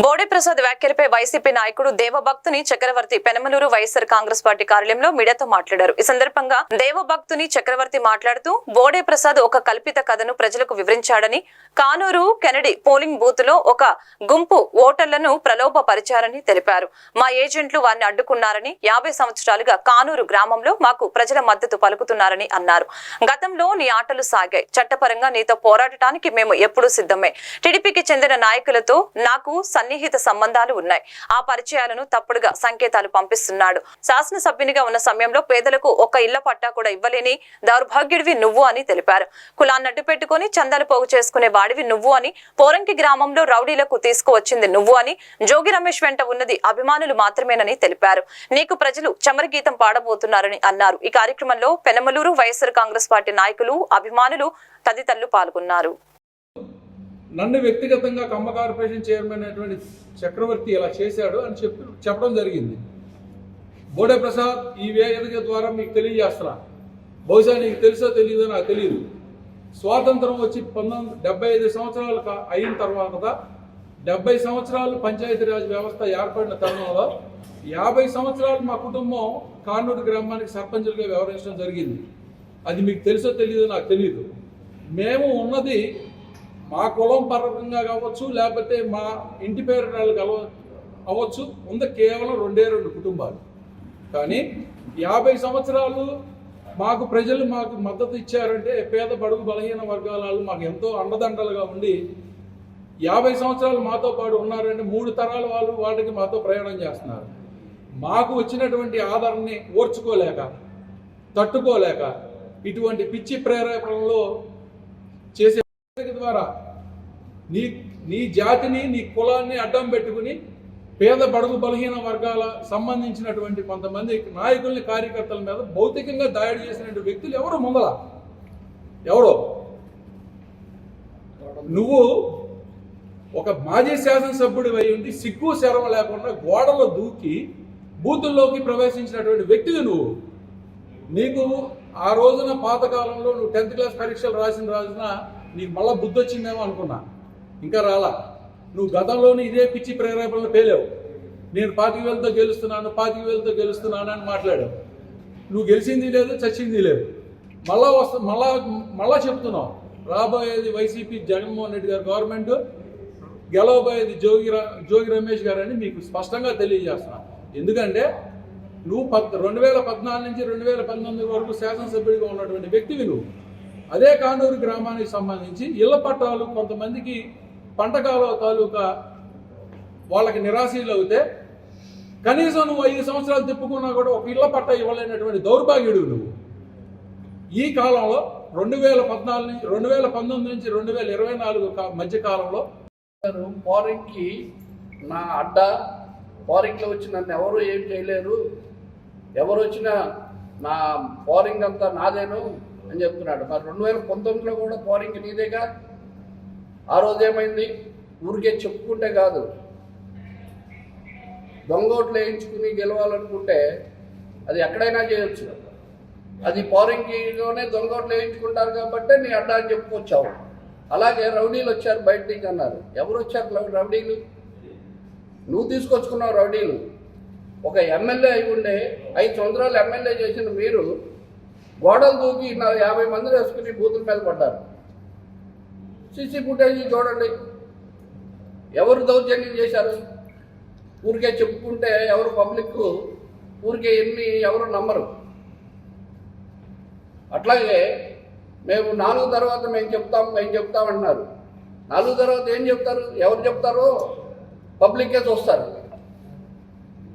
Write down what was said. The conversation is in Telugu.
బోడేప్రసాద్ వ్యాఖ్యలపై వైసీపీ నాయకుడు Devabhaktuni Chakravarthi Penamaluru YSR Congress party కార్యాలయంలో మీడియాతో మాట్లాడారు. ఈ సందర్భంగా దేవభక్తుని చక్రవర్తి మాట్లాడుతూ బోడేప్రసాద్ ఒక కల్పిత కథను ప్రజలకు వివరించాడని కానూరు కెనడి పోలింగ్ బూత్లో ఒక గుంపు ఓటర్లను ప్రలోభపరిచారని తెలిపారు. మా ఏజెంట్లు వారిని అడ్డుకున్నారని యాభై సంవత్సరాలుగా కానూరు గ్రామంలో మాకు ప్రజల మద్దతు పలుకుతున్నారని అన్నారు. గతంలో నీ ఆటలు సాగాయి. చట్టపరంగా నీతో పోరాడటానికి మేము ఎప్పుడూ సిద్ధమే. టీడీపీకి చెందిన నాయకులతో నాకు సన్నిహిత సంబంధాలు ఉన్నాయి. ఆ పరిచయాలను తప్పుడుగా సంకేతాలు పంపిస్తున్నాడు. శాసనసభ్యునిగా ఉన్న సమయంలో పేదలకు ఒక ఇళ్ళ పట్టా కూడా ఇవ్వలేని దౌర్భాగ్యుడివి నువ్వు అని తెలిపారు. కులాన్ని అడ్డు పెట్టుకుని చందాలు పోగు చేసుకునే వాడివి నువ్వు అని పోరంకి గ్రామంలో రౌడీలకు తీసుకువచ్చింది నువ్వు అని జోగి రమేష్ వెంట ఉన్నది అభిమానులు మాత్రమేనని తెలిపారు. నీకు ప్రజలు చమర గీతం పాడబోతున్నారని అన్నారు. ఈ కార్యక్రమంలో పెనమలూరు వైఎస్ఆర్ కాంగ్రెస్ పార్టీ నాయకులు అభిమానులు తదితరులు పాల్గొన్నారు. నన్ను వ్యక్తిగతంగా కమ్మ కార్పొరేషన్ చైర్మన్ అయినటువంటి చక్రవర్తి ఇలా చేశాడు అని చెప్పి చెప్పడం జరిగింది. బోడే ప్రసాద్ ఈ వేదిక ద్వారా మీకు తెలియజేస్తున్నా. బహుశా నీకు తెలుసో తెలియదో నాకు తెలియదు. స్వాతంత్రం వచ్చి పంతొమ్మిది డెబ్బై ఐదు సంవత్సరాలు అయిన తర్వాత డెబ్బై సంవత్సరాలు పంచాయతీరాజ్ వ్యవస్థ ఏర్పడిన తరుణంలో యాభై సంవత్సరాలు మా కుటుంబం కానూరు గ్రామానికి సర్పంచులుగా వ్యవహరించడం జరిగింది. అది మీకు తెలుసో తెలియదో నాకు తెలియదు. మేము ఉన్నది మా కులం పరంగా కావచ్చు లేకపోతే మా ఇంటి పేరు కలవ అవ్వచ్చు. ఉంది కేవలం రెండే రెండు కుటుంబాలు. కానీ యాభై సంవత్సరాలు మాకు ప్రజలు మాకు మద్దతు ఇచ్చారంటే పేద బడుగు బలహీన వర్గాల మాకు ఎంతో అండదండలుగా ఉండి యాభై సంవత్సరాలు మాతో పాటు ఉన్నారంటే మూడు తరాల వాళ్ళు వాటికి మాతో ప్రయాణం చేస్తున్నారు. మాకు వచ్చినటువంటి ఆదరణని ఓర్చుకోలేక తట్టుకోలేక ఇటువంటి పిచ్చి ప్రేరేపణలో చేసే ద్వారా. నీ నీ జాతిని నీ కులాన్ని అడ్డం పెట్టుకుని పేద బడుగు బలహీన వర్గాల సంబంధించినటువంటి కొంతమంది నాయకుల్ని కార్యకర్తల మీద భౌతికంగా దాడి చేసినటువంటి వ్యక్తులు ఎవరు ముందల? ఎవరో? నువ్వు ఒక మాజీ శాసనసభ్యుడి అయి ఉండి సిగ్గు శరం లేకుండా గోడలో దూకి బూతుల్లోకి ప్రవేశించినటువంటి వ్యక్తివి నువ్వు. నీకు ఆ రోజున పాతకాలంలో నువ్వు టెన్త్ క్లాస్ పరీక్షలు రాసిన రోజున నీకు మళ్ళీ బుద్ధి వచ్చిందేమో అనుకున్నా. ఇంకా రాలా. నువ్వు గతంలోని ఇదే పిచ్చి ప్రేరేపణలు పేలేవు. నేను పాతిక వేలతో గెలుస్తున్నాను పాతిక వేలతో గెలుస్తున్నాను అని మాట్లాడావు. నువ్వు గెలిచింది లేదు చచ్చింది లేదు. మళ్ళా వస్తా మళ్ళా మళ్ళా చెప్తున్నావు. రాబోయేది వైసీపీ జగన్మోహన్ రెడ్డి గారి గవర్నమెంట్ గెలవబోయేది జోగి జోగి రమేష్ గారని మీకు స్పష్టంగా తెలియజేస్తున్నా. ఎందుకంటే నువ్వు పద్ రెండు వేల పద్నాలుగు నుంచి రెండు వేల పంతొమ్మిది వరకు శాసనసభ్యుడిగా ఉన్నటువంటి వ్యక్తివి నువ్వు. అదే కానూరు గ్రామానికి సంబంధించి ఇళ్ళ పట్టాలు కొంతమందికి పంటకాల తాలూకా వాళ్ళకి నిరాశీలు అవుతే కనీసం నువ్వు ఐదు సంవత్సరాలు తిప్పుకున్నా కూడా ఒక ఇళ్ళ పట్ట ఇవ్వలేనటువంటి దౌర్భాగ్యుడు నువ్వు. ఈ కాలంలో రెండు వేల పద్నాలుగు నుంచి రెండు వేల పంతొమ్మిది నుంచి రెండు వేల ఇరవై నాలుగు మధ్య కాలంలో ఫారిన్కి నా అడ్డ ఫారిన్లో వచ్చి నన్ను ఎవరు ఏం చేయలేరు. ఎవరు వచ్చినా నా ఫారెన్ అంతా నాదేను. అని చెప్తున్నాడు. మరి రెండు వేల పంతొమ్మిదిలో కూడా పోరింగ్ నీదేగా? ఆ రోజు ఏమైంది? ఊరికే చెప్పుకుంటే కాదు. దొంగోట్లు వేయించుకుని గెలవాలనుకుంటే అది ఎక్కడైనా చేయొచ్చు. అది ఫారింగ్లోనే దొంగోట్లు వేయించుకుంటారు కాబట్టి నీ అడ్డా అని చెప్పుకొచ్చావు. అలాగే రౌడీలు వచ్చారు బయటికి అన్నారు. ఎవరు వచ్చారు రౌడీలు? నువ్వు తీసుకొచ్చుకున్నావు రౌడీలు. ఒక ఎమ్మెల్యే అయి ఉండే ఐదు సంవత్సరాలు ఎమ్మెల్యే చేసిన మీరు గోడలు దూకి యాభై మంది వేసుకుని బూతుల మీద పడ్డారు. సీసీ ఫుటేజ్ చూడండి. ఎవరు దౌర్జన్యం చేశారు? ఊరికే చెప్పుకుంటే ఎవరు పబ్లిక్ ఊరికే ఎన్ని ఎవరు నమ్మరు. అట్లాగే మేము నాలుగు తర్వాత మేము చెప్తాం మేము చెప్తామన్నారు నాలుగు తర్వాత ఏం చెప్తారు? ఎవరు చెప్తారో? పబ్లిక్కే చూస్తారు.